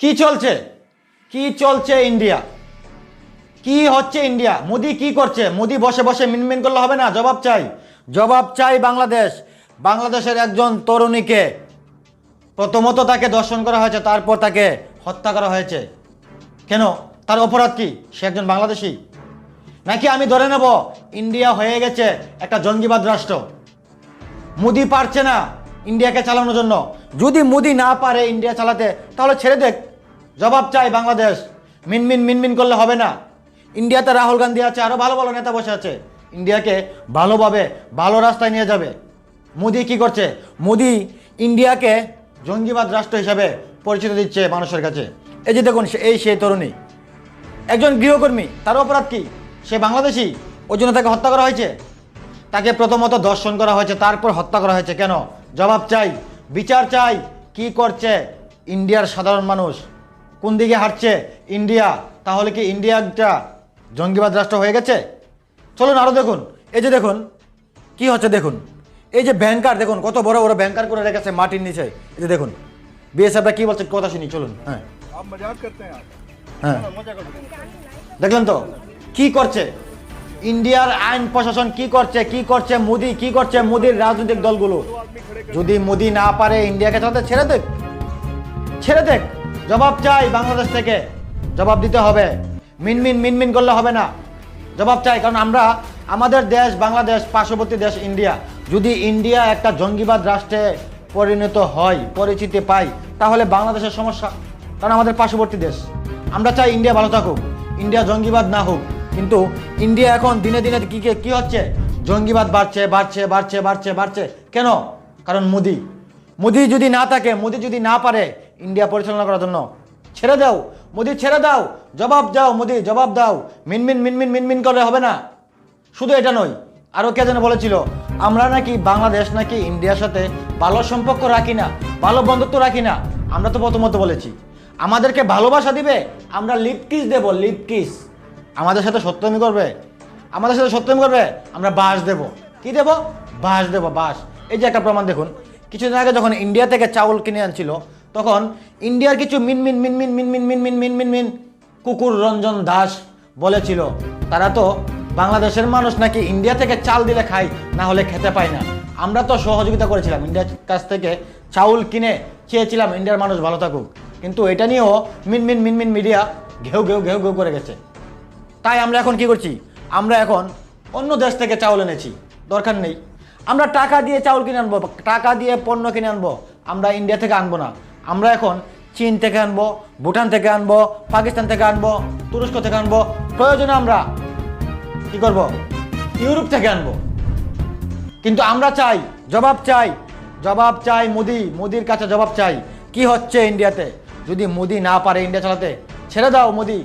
কি চলছে? কি চলছে ইন্ডিয়া? কি হচ্ছে ইন্ডিয়া? মোদি কি করছে? মোদি বসে বসে মিনমিন করলে হবে না? জবাব চাই। জবাব চাই বাংলাদেশ। বাংলাদেশের একজন তরুণীকে। প্রথমত তাকে দর্শন করা হয়েছে, তারপর তাকে হত্যা করা হয়েছে। কেন? তার অপরাধ কি? সে একজন বাংলাদেশি? নাকি আমি ধরে নেব, ইন্ডিয়া হয়ে গেছে একটা জঙ্গিবাদ রাষ্ট্র? মোদি পারছে না ইন্ডিয়াকে চালানোর জন্য। যদি মোদি না পারে ইন্ডিয়া চালাতে, তাহলে ছেড়ে দেখ জবাব চাই বাংলাদেশ। মিনমিন মিনমিন করলে হবে না। ইন্ডিয়াতে রাহুল গান্ধী আছে আরও ভালো ভালো নেতা বসে আছে। ইন্ডিয়াকে ভালোভাবে, ভালো রাস্তায় নিয়ে যাবে। মোদি কি করছে? মোদি ইন্ডিয়াকে জঙ্গিবাদ রাষ্ট্র হিসাবে পরিচিত দিচ্ছে মানুষের কাছে। এই যে দেখুন এই সেই তরুণী। একজন গৃহকর্মী, তার অপরাধ কি? সে বাংলাদেশি, ওই জন্য তাকে হত্যা করা হয়েছে? তাকে প্রথমত দর্শন করা হয়েছে, তারপর হত্যা করা হয়েছে কেন? জবাব চাই, বিচার চাই, কি করছে ইন্ডিয়ার সাধারণ মানুষ? কোন দিকে হাঁটছে? ইন্ডিয়া। তাহলে কি ইন্ডিয়াটা জঙ্গিবাদ রাষ্ট্র হয়ে গেছে? চলুন আরও দেখুন। এই যে দেখুন কি হচ্ছে দেখুন? এই যে ব্যাংকার দেখুন কত বড় বড় ব্যাংকার করে রেখেছে মাটির নিচে। এই যে দেখুন বিএসএফরা কি বলছে? কথা শুনি চলুন হ্যাঁ। হ্যাঁ। দেখলেন তো? কি করছে? ইন্ডিয়ার আইন প্রশাসন কি করছে? কি করছে মোদি? কি করছে মোদির রাজনৈতিক দলগুলো? যদি মোদি না পারে ইন্ডিয়াকে চালাতে ছেড়ে দেখ। ছেড়ে দেখ। জবাব চাই বাংলাদেশ থেকে। জবাব দিতে হবে। মিনমিন মিনমিন করলে হবে না। জবাব চাই, কারণ আমরা, আমাদের দেশ বাংলাদেশ, পার্শ্ববর্তী দেশ ইন্ডিয়া। যদি ইন্ডিয়া একটা জঙ্গিবাদ রাষ্ট্রে পরিণত হয়, পরিচিতি পাই, তাহলে বাংলাদেশের সমস্যা, কারণ আমাদের পার্শ্ববর্তী দেশ। আমরা চাই ইন্ডিয়া ভালো থাকুক, ইন্ডিয়া জঙ্গিবাদ না হোক। কিন্তু ইন্ডিয়া এখন দিনে দিনে কী কি- কি হচ্ছে? জঙ্গিবাদ বাড়ছে বাড়ছে বাড়ছে বাড়ছে বাড়ছে। কেন? কারণ মোদি। মোদি যদি না থাকে, মোদি যদি না পারে ইন্ডিয়া পরিচালনা করার জন্য। ছেড়ে দাও, মোদি ছেড়ে দাও, জবাব দাও মোদি, জবাব দাও। মিনমিন মিনমিন মিনমিন করলে হবে না। শুধু এটা নয় আরও কে যেন বলেছিল, আমরা নাকি বাংলাদেশ নাকি ইন্ডিয়ার সাথে ভালো সম্পর্ক রাখি না, ভালো বন্ধুত্ব রাখি না। আমরা তো প্রথমত বলেছি, আমাদেরকে ভালোবাসা দিবে, আমরা লিপ কিস দেব লিপ কিস আমাদের সাথে সত্যমি করবে? আমাদের সাথে সত্যমি করবে? আমরা বাস দেব। কি দেব? বাস দেব বাস এই যে একটা প্রমাণ দেখুন, কিছুদিন আগে যখন ইন্ডিয়া থেকে চাউল কিনে আনছিল তখন ইন্ডিয়ার কিছু মিনমিন মিনমিন মিনমিন মিনমিন মিনমিন মিন মিন মিন মিন মিন মিন কুকুর রঞ্জন দাস বলেছিল তারা তো বাংলাদেশের মানুষ নাকি ইন্ডিয়া থেকে চাল দিলে খায় না হলে খেতে পায় না আমরা তো সহযোগিতা করেছিলাম ইন্ডিয়ার কাছ থেকে চাউল কিনে চেয়েছিলাম ইন্ডিয়ার মানুষ ভালো থাকুক কিন্তু এটা নিয়েও মিনমিন মিনমিন মিডিয়া ঘেউ ঘেউ ঘেউ ঘেউ করে গেছে তাই আমরা এখন কি করছি আমরা এখন অন্য দেশ থেকে চাউল এনেছি দরকার নেই আমরা টাকা দিয়ে চাউল কিনে আনব টাকা দিয়ে পণ্য কিনে আনব আমরা ইন্ডিয়া থেকে আনব না আমরা এখন চীন থেকে আনব, ভুটান থেকে আনব, পাকিস্তান থেকে আনব, তুরস্ক থেকে আনব। প্রয়োজনে আমরা কি করব? ইউরোপ থেকে আনব। কিন্তু আমরা চাই, জবাব চাই জবাব চাই মোদি, মোদির কাছে জবাব চাই। কি হচ্ছে ইন্ডিয়াতে? যদি মোদি না পারে ইন্ডিয়া চালাতে, ছেড়ে দাও মোদি।